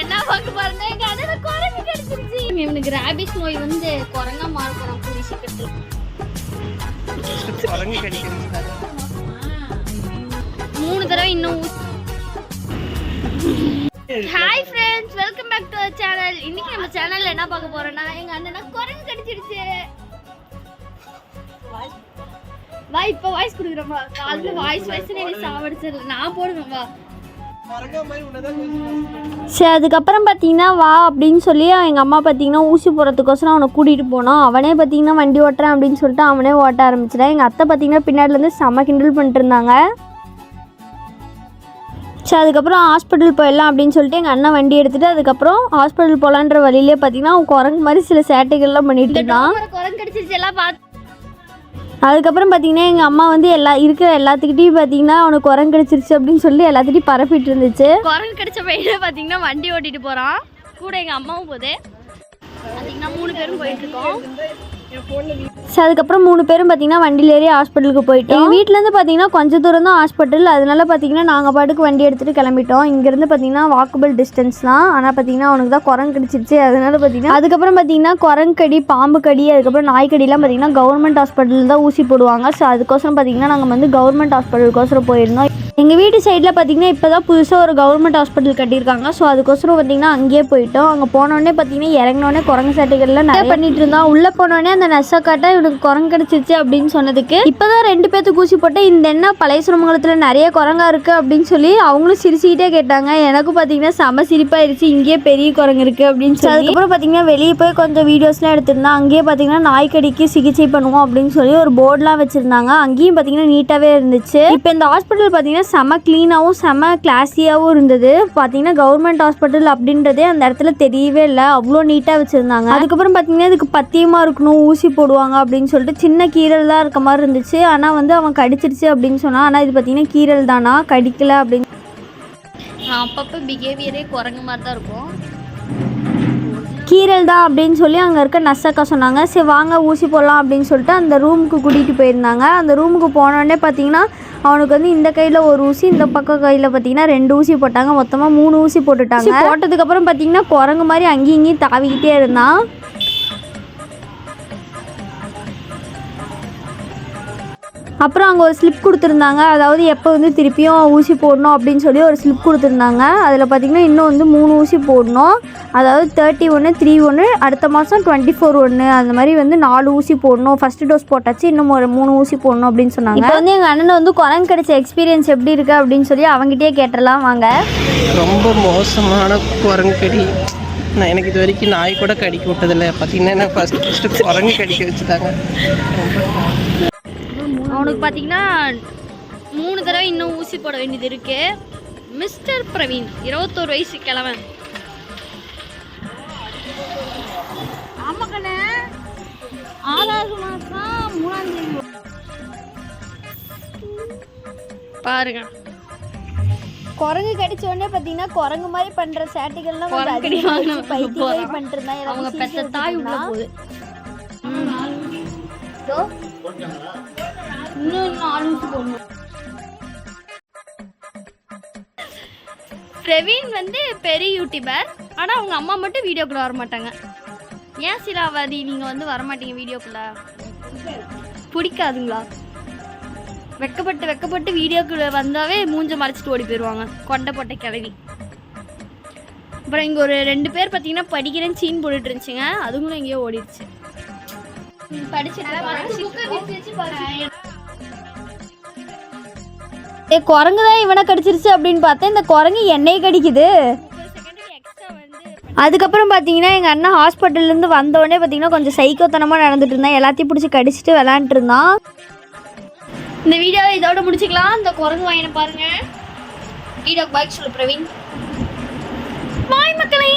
என்ன பார்க்க பாருங்க எங்க அண்ணன் குரங்கு கடிச்சிருச்சு. இவனுக்கு ரேபிஸ் நோய் வந்து குரங்கா மாற போறான் கூடிய சீக்கிரத்துல. குரங்கு கடிக்கிறது. மூணு தடவை இன்னும் hi friends welcome back to channel இன்னைக்கு நம்ம சேனல்ல என்ன பார்க்க போறோம்னா எங்க அண்ணனா குரங்கு கடிச்சிருச்சு. வா இப்ப வாய்ஸ் கொடுக்குறோம்மா காலையில வாய்ஸ் வாய்ஸ் நீ சாவடிச்சிடல நான் போடுவேன் வா. சரி அதுக்கப்புறம் பார்த்தீங்கன்னா வா அப்படின்னு சொல்லி எங்கள் அம்மா பார்த்தீங்கன்னா ஊசி போடுறதுக்கோசரம் அவனை கூட்டிகிட்டு போனோம் அவனே பார்த்தீங்கன்னா வண்டி ஓட்டுறேன் அப்படின்னு சொல்லிட்டு அவனே ஓட்ட ஆரம்பிச்சிட்டான். எங்கள் அத்தை பார்த்தீங்கன்னா பின்னாடிலேருந்து செம கிண்டல் பண்ணிட்டு இருந்தாங்க. சரி அதுக்கப்புறம் ஹாஸ்பிட்டல் போயிடலாம் அப்படின்னு சொல்லிட்டு எங்கள் அண்ணன் வண்டி எடுத்துகிட்டு அதுக்கப்புறம் ஹாஸ்பிட்டல் போகலான்ற வழியிலே பார்த்தீங்கன்னா அவன் குரங்கு மாதிரி சில சேட்டைகள்லாம் பண்ணிட்டு இருந்தான். குரங்கு கடிச்சிருச்சு எல்லாம் பார்த்து அதுக்கப்புறம் பார்த்தீங்கன்னா எங்கள் அம்மா வந்து எல்லா இருக்கிற எல்லாத்துக்கிட்டையும் பார்த்தீங்கன்னா அவனுக்கு குரங்கு கிடச்சிருச்சு அப்படின்னு சொல்லி எல்லாத்துக்கிட்டையும் பரப்பிட்டு இருந்துச்சு. குரங்கு கிடச்ச பையன் பார்த்தீங்கன்னா வண்டி ஓட்டிட்டு போகிறான் கூட எங்கள் அம்மாவும் போகுது. பார்த்தீங்கன்னா மூணு பேரும் போயிட்டு இருக்கோம். ஸோ அதுக்கப்புறம் மூணு பேரும் பார்த்தீங்கன்னா வண்டியில் ஏறி ஹாஸ்பிட்டலுக்கு போயிட்டோம். எங்கள் வீட்டிலேருந்து பார்த்தீங்கன்னா கொஞ்சம் தூரம் தான் ஹாஸ்பிட்டல். அதனால பார்த்தீங்கன்னா நாங்கள் பாட்டுக்கு வண்டி எடுத்துகிட்டு கிளம்பிட்டோம். இங்கேருந்து பார்த்தீங்கன்னா வாக்கபிள் டிஸ்டன்ஸ் தான். ஆனால் பார்த்தீங்கன்னா அவனுக்கு தான் குரங்கு கடிச்சிருச்சு. அதனால பார்த்தீங்கன்னா அதுக்கப்புறம் பார்த்தீங்கன்னா குரங்கு கடி பாம்பு கடி அதுக்கப்புறம் நாய்க்கடிலாம் பார்த்தீங்கன்னா கவர்மெண்ட் ஹாஸ்பிட்டலில் தான் ஊசி போடுவாங்க. ஸோ அதுக்கோசரம் பார்த்தீங்கன்னா நாங்கள் வந்து கவர்மெண்ட் ஹாஸ்பிட்டலுக்கோசரம் போயிருந்தோம். எங்கள் வீட்டு சைடில் பார்த்தீங்கன்னா இப்போ தான் புதுசாக ஒரு கவர்மெண்ட் ஹாஸ்பிட்டல் கட்டியிருக்காங்க. ஸோ அதுக்கோசரம் பார்த்தீங்கன்னா அங்கேயே போயிட்டோம். அங்கே போனோடனே பார்த்தீங்கன்னா இறங்கினோடனே குரங்கு சட்டைகள்லாம் நிறைய பண்ணிட்டு இருந்தோம் உள்ளே போனோடனே அந்த நெசை காட்டை இவனுக்கு குரங்கு கிடச்சிருச்சு அப்படின்னு சொன்னதுக்கு. இப்போ தான் ரெண்டு பேர்த்துக்கு ஊசி போட்டு இந்த என்ன பழைய சுரமங்கலத்தில் நிறைய குரங்கா இருக்குது அப்படின்னு சொல்லி அவங்களும் சிரிச்சுக்கிட்டே கேட்டாங்க. எனக்கும் பார்த்தீங்கன்னா செம சிரிப்பாயிருச்சு. இங்கேயே பெரிய குரங்கு இருக்குது அப்படின்னு சொல்லி. அதுக்கப்புறம் பார்த்தீங்கன்னா வெளியே போய் கொஞ்சம் வீடியோஸ்லாம் எடுத்திருந்தேன் அங்கேயே பார்த்தீங்கன்னா நாய்க்கடிக்கு சிகிச்சை பண்ணுவோம் அப்படின்னு சொல்லி ஒரு போர்டெலாம் வச்சுருந்தாங்க. அங்கேயும் பார்த்தீங்கன்னா நீட்டாகவே இருந்துச்சு. இப்போ இந்த ஹாஸ்பிட்டல் பார்த்தீங்கன்னா செம க்ளீனாகவும் செம கிளாஸியாகவும் இருந்தது. பார்த்தீங்கன்னா கவர்மெண்ட் ஹாஸ்பிட்டல் அப்படின்றதே அந்த இடத்துல தெரியவே இல்லை. அவ்வளோ நீட்டாக வச்சுருந்தாங்க. அதுக்கப்புறம் பார்த்தீங்கன்னா இதுக்கு பத்தியமாக இருக்கணும் ஊசி போடுவாங்க அப்படின்னு சொல்லிட்டு சின்ன கீரல் தான் இருக்க மாதிரி இருந்துச்சு. ஆனால் வந்து அவன் கடிச்சிருச்சு அப்படின்னு சொன்னான். ஆனால் இது பார்த்தீங்கன்னா கீரல் தானா? கடிக்கல அப்படின்னு. அப்பப்போ பிஹேவியரே குரங்கு மாதிரி தான் இருக்கும். கீரல் தான் அப்படின்னு சொல்லி அங்கே இருக்க நர்ஸக்கா சொன்னாங்க. சரி வாங்க ஊசி போடலாம் அப்படின்னு சொல்லிட்டு அந்த ரூமுக்கு கூட்டிகிட்டு போயிருந்தாங்க. அந்த ரூமுக்கு போனோடனே பார்த்தீங்கன்னா அவனுக்கு வந்து இந்த கையில் ஒரு ஊசி இந்த பக்கம் கையில் பார்த்தீங்கன்னா ரெண்டு ஊசி போட்டாங்க. மொத்தமாக மூணு ஊசி போட்டுட்டாங்க. போட்டதுக்கப்புறம் பார்த்தீங்கன்னா குரங்கு மாதிரி அங்கேயும் இங்கேயும் தாவிக்கிட்டே இருந்தான். அப்புறம் அங்கே ஒரு ஸ்லிப் கொடுத்துருந்தாங்க. அதாவது எப்போ வந்து திருப்பியும் ஊசி போடணும் அப்படின்னு சொல்லி ஒரு ஸ்லிப் கொடுத்துருந்தாங்க. அதில் பார்த்தீங்கன்னா இன்னும் வந்து மூணு ஊசி போடணும். அதாவது தேர்ட்டி ஒன்று த்ரீ ஒன்று அடுத்த மாதம் டுவெண்ட்டி ஃபோர் ஒன்று அந்த மாதிரி வந்து நாலு ஊசி போடணும். ஃபஸ்ட்டு டோஸ் போட்டாச்சு இன்னும் ஒரு மூணு ஊசி போடணும் அப்படின்னு சொன்னாங்க. இப்போ வந்து எங்கள் அண்ணன் வந்து குரங்கு கிடைச்ச எக்ஸ்பீரியன்ஸ் எப்படி இருக்கு அப்படின்னு சொல்லி அவங்ககிட்டயே கேட்டலாம் வாங்க. ரொம்ப மோசமான குரங்கு கடி. நான் எனக்கு இது வரைக்கும் நாய் கூட கடிக்க விட்டதில்ல. பார்த்தீங்கன்னா நான் ஃபஸ்ட்டு ஃபஸ்ட்டு குரங்கு கடிக்க வச்சுட்டாங்க அவனுக்கு பார்த்தீங்கன்னா மூணு தடவை இன்னும் ஊசி போட வேண்டியது இருக்கு. மிஸ்டர் பிரவீன் இருபத்தோரு வயசு கிழவன். ஆமாக்கண்ணே ஆறாவது மாதம் மூணாம் தேதி. பாருங்க. குரங்கு கடிச்ச உடனே பார்த்தீங்கன்னா குரங்கு மாதிரி பண்ணுற சேட்டைகள்லாம் பைத்தியம். எல்லாரும் அவங்க பெத்த தாய் உள்ள போகுது. இன்னும் நாலு ஊசி போடணும் பிரவீன் வந்து பெரிய யூடியூபர் ஆனால் அவங்க அம்மா மட்டும் வீடியோக்குள்ள வர மாட்டாங்க ஏன் சிலாவாதி நீங்கள் வந்து வர மாட்டீங்க வீடியோக்குள்ள? பிடிக்காதுங்களா? வெக்கப்பட்டு வெக்கப்பட்டு வீடியோக்குள்ள வந்தாவே மூஞ்ச மறைச்சிட்டு ஓடி போயிடுவாங்க கொண்டை போட்ட கிளவி அப்புறம் இங்கே ஒரு ரெண்டு பேர் பார்த்தீங்கன்னா படிக்கிறேன்னு சீன் போட்டுட்டு இருந்துச்சுங்க அதுங்களும் எங்கேயோ ஓடிடுச்சு. ஏ குரங்கு தான் இவனை கடிச்சிருச்சு அப்படின்னு பார்த்தேன். இந்த குரங்கு என்னையே கடிக்குது? அதுக்கப்புறம் பார்த்தீங்கன்னா எங்கள் அண்ணன் ஹாஸ்பிட்டல்லேருந்து வந்தோடனே பார்த்தீங்கன்னா கொஞ்சம் சைக்கோத்தனமாக நடந்துட்டு இருந்தான். எல்லாத்தையும் பிடிச்சி கடிச்சிட்டு விளாண்டுட்டு இருந்தான். இந்த வீடியோவை இதோட முடிச்சுக்கலாம். இந்த குரங்கு வாங்கின பாருங்க. வீடியோ பாய் சொல்லு பிரவீன். பாய் மக்களே.